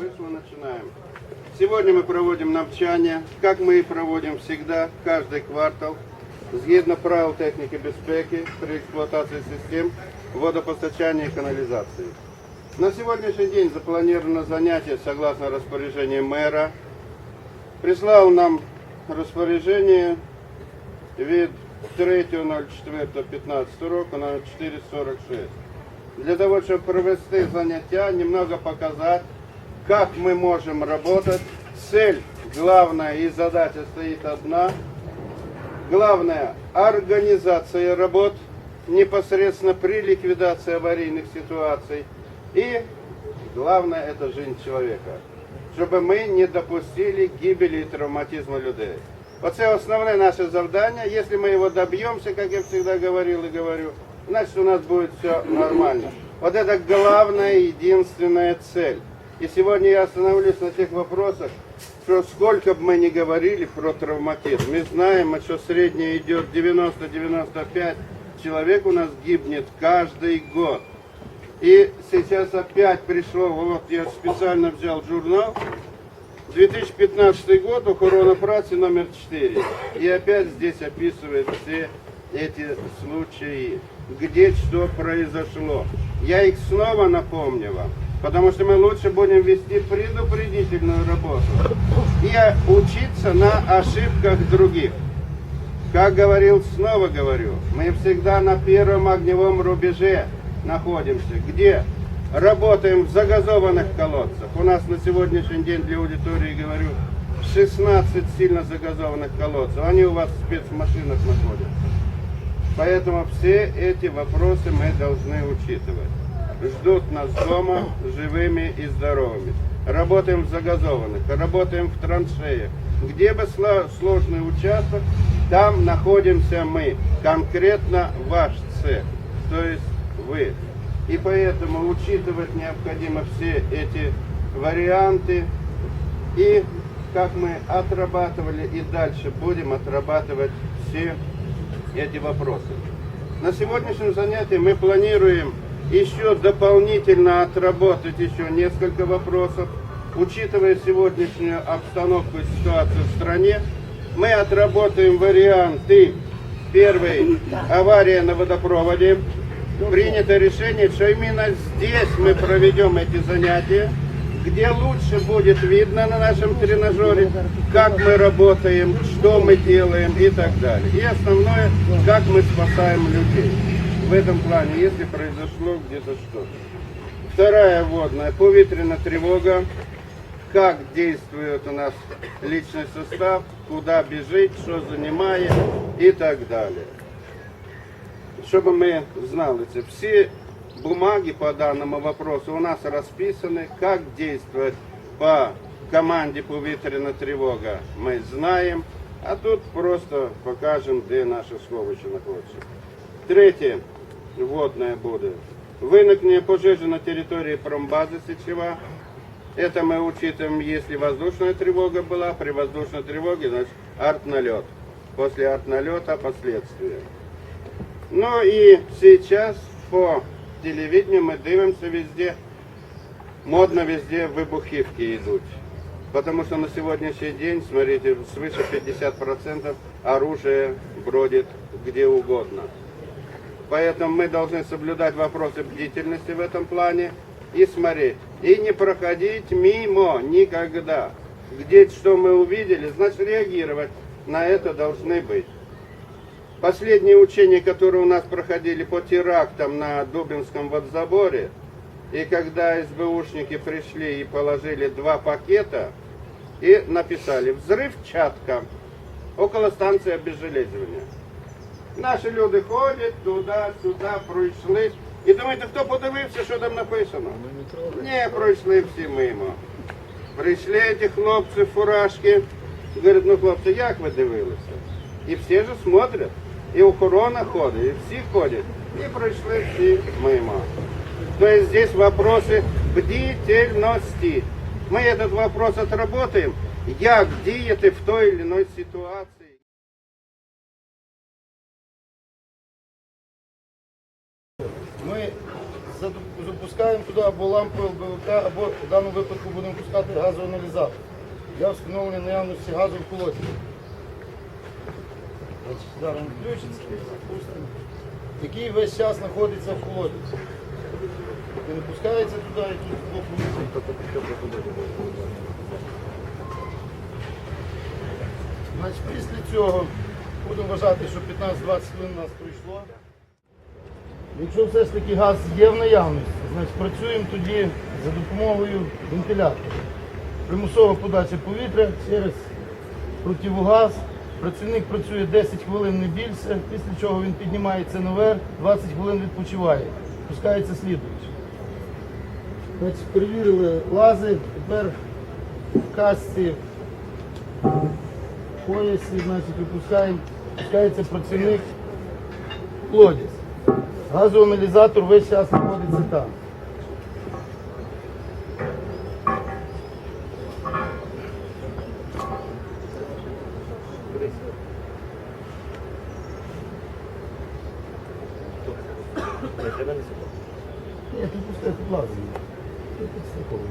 Вышло, начинаем. Сегодня мы проводим навчання, как мы и проводим всегда, каждый квартал, згідно правил техніки безпеки при експлуатації систем водопостачання і каналізації. На сегодняшний день запланировано занятие согласно распоряжению мэра. Прислал нам розпорядження від 3.04.15 року на 4.46. Для того, чтобы провести заняття, немного показать, как мы можем работать. Цель главная и задача стоит одна. Главное – организация работ непосредственно при ликвидации аварийных ситуаций. И главное – это жизнь человека. Щоб ми не допустили гибели і травматизму людей. Оце основне наше завдання. Если мы его добьемся, как я всегда говорил и говорю, значит у нас будет все нормально. Вот это главная, единственная цель. И сегодня я остановлюсь на тех вопросах, что сколько бы мы ни говорили про травматизм, мы знаем, что среднее идет 90-95 человек у нас гибнет каждый год. И сейчас опять пришло, вот я специально взял журнал, 2015 год, охорона праці номер 4. И опять здесь описывают все эти случаи, где что произошло. Я их снова напомню вам, потому что мы лучше будем вести предупредительную работу и учиться на ошибках других. Как говорил, снова говорю, мы всегда на первом огневом рубеже находимся. Где? Работаем в загазованных колодцах. У нас на сегодняшний день для аудитории, говорю, 16 сильно загазованных колодцев. Они у вас в спецмашинах находятся. Поэтому все эти вопросы мы должны учитывать. Ждут нас дома живыми и здоровыми. Работаем в загазованных, работаем в траншеях. Где бы сло- сложный участок, там находимся мы. Конкретно ваш цех, то есть вы. И поэтому учитывать необходимо все эти варианты и как мы отрабатывали и дальше будем отрабатывать все эти вопросы. На сегодняшнем занятии мы планируем еще дополнительно отработать еще несколько вопросов. Учитывая сегодняшнюю обстановку и ситуацию в стране, мы отработаем варианты. Первый – авария на водопроводе. Принято решение, что именно здесь мы проведем эти занятия, где лучше будет видно на нашем тренажере, как мы работаем, что мы делаем и так далее. И основное, как мы спасаем людей В этом плане, если произошло где-то что-то. Вторая вводная, повітряна тревога, как действует у нас личный состав, куда бежит, что занимает и так далее. Чтобы мы знали, це все бумаги по данному вопросу у нас расписаны, как действовать по команде повітряна тревога, мы знаем, а тут просто покажем, где наши сховища находятся. Третє, водное буде. Виникнення пожежи на территории промбазы Сечева. Это мы учитываем, если воздушная тревога была, при воздушной тревоге, значит, артналет. После артналета последствия. Ну и сейчас по телевидению мы дивимся везде, модно везде выбухивки идут. Потому что на сегодняшний день, смотрите, свыше 50% оружия бродит где угодно. Поэтому мы должны соблюдать вопросы бдительности в этом плане и смотреть. И не проходить мимо никогда. Где что мы увидели, значит реагировать на это должны быть. Последние учения, которые у нас проходили по терактам на Дубинском водозаборе, и когда СБУшники пришли и положили два пакета, и написали «Взрывчатка» около станции обезжелезывания. Наші люди ходять туди-сюди, пройшли. І думаєте, хто подивився, що там написано? Ні, пройшли всі мимо. Прийшли ці хлопці в фуражки. Говорять, ну хлопці, як ви дивилися? І всі ж смотрять. І охорона ходить, і всі ходять. І пройшли всі мимо. То есть здесь вопросы бдительности. Мы этот вопрос отработаем, як діяти в той или иной ситуации. Запускаємо туди або лампу ЛБВК, або в даному випадку будемо пускати газоаналізатор для встановлення наявності газу в колодці. Зараз включиться. Який весь час знаходиться в колодці. Він пускається туди і тут збоку. Значить, після цього будемо вважати, що 15-20 хвилин у нас пройшло. Якщо все ж таки газ є в наявності, значить працюємо тоді за допомогою вентилятора. Примусова подача повітря через противогаз. Працівник працює 10 хвилин не більше, після чого він піднімається наверх, 20 хвилин відпочиває, пускається слідуючий. Значить, перевірили лази, тепер в касці в поясі, значить, випускаємо, пускається працівник в колодязь. Газоаналізатор весь час знаходиться там. Тут пускай тут лазить. Тут підстраховує,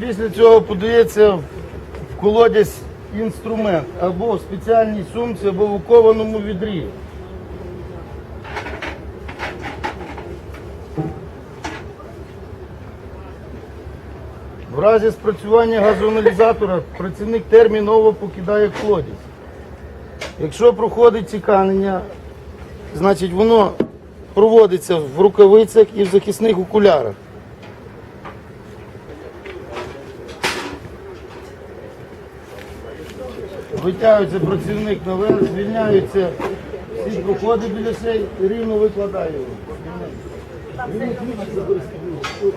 Після цього подається в колодязь інструмент або в спеціальній сумці, або в укованому відрі. В разі спрацювання газоаналізатора працівник терміново покидає колодязь. Якщо проходить ціканення, значить воно проводиться в рукавицях і в захисних окулярах. Витягується працівник наверх, звільняються всі проходи біля і рівно викладає його. Рівно ключик забезпечує.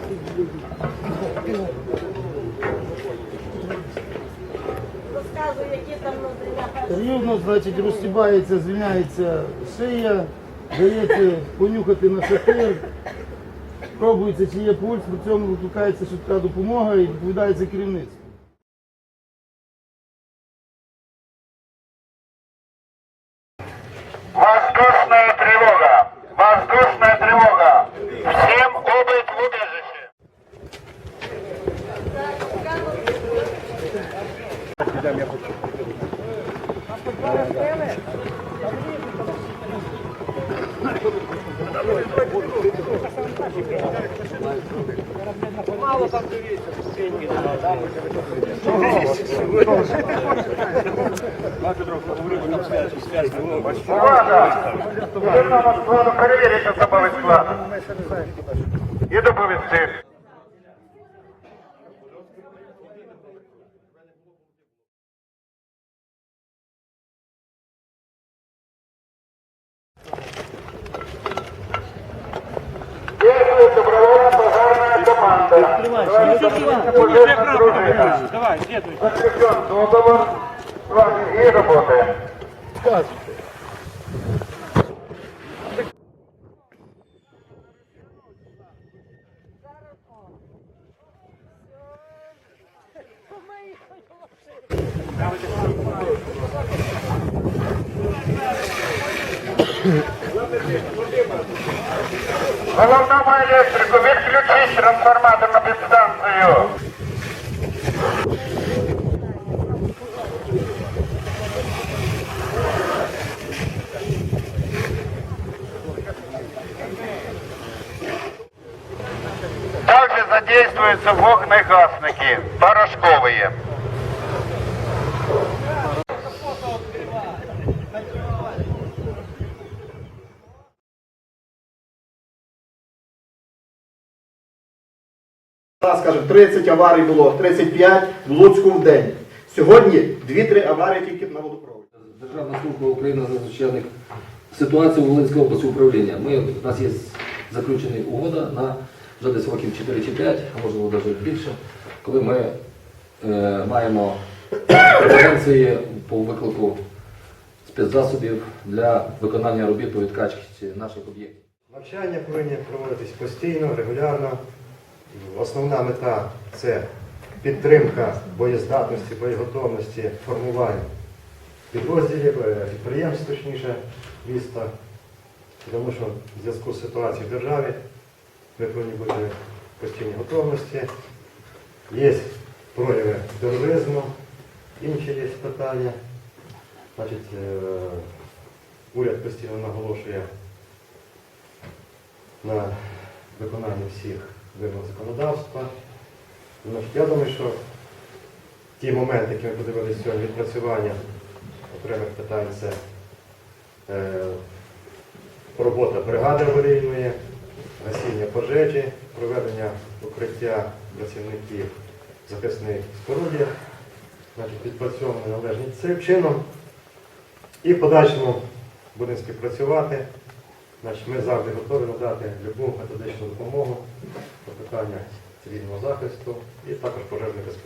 Які там внутрі Рівно, значить, розстібається, звільняється шия, дається понюхати на шатир, пробується, чи є пульс, при цьому викликається швидка допомога і відповідається керівництво. Мало там туристів, деньги дали. Увага! Ми на вас перевірити забавить склад. І доповісти. Давай, следуй. Закреплен Дудова. С вами и работаем. Сказывайте. Головному електрику відключіть трансформатор на підстанцію. Также задействуются вогнегасники, порошковые. Скажімо, 30 аварій було, 35 в Луцьку в день. Сьогодні 2-3 аварії тільки на водопроводі. Державна служба України з надзвичайних ситуацій у Волинській області управління. Ми, у нас є заключена угода на вже десь років 4 чи 5, а можливо навіть більше, коли ми е, маємо преференції по виклику спецзасобів для виконання робіт по відкачці наших об'єктів. Навчання повинні проводитись постійно, регулярно. Основна мета це підтримка боєздатності, боєготовності, формувань підрозділів, е, підприємств, точніше, міста. Тому що в зв'язку з ситуацією в державі ми повинні бути в постійній готовності. Є прояви тероризму, інші є питання. Значить, е, уряд постійно наголошує на виконанні всіх вимог законодавства. Значить, я думаю, що ті моменти, які ми подивилися сьогодні, відпрацювання окремих питань, це е, робота бригади аварійної, гасіння пожежі, проведення укриття працівників захисних споруді, значить, відпрацьовано належним чином. І в подальшому будемо співпрацювати. Значить, ми завжди готові надати любу методичну допомогу по питаннях цивільного захисту і також пожежної безпеки.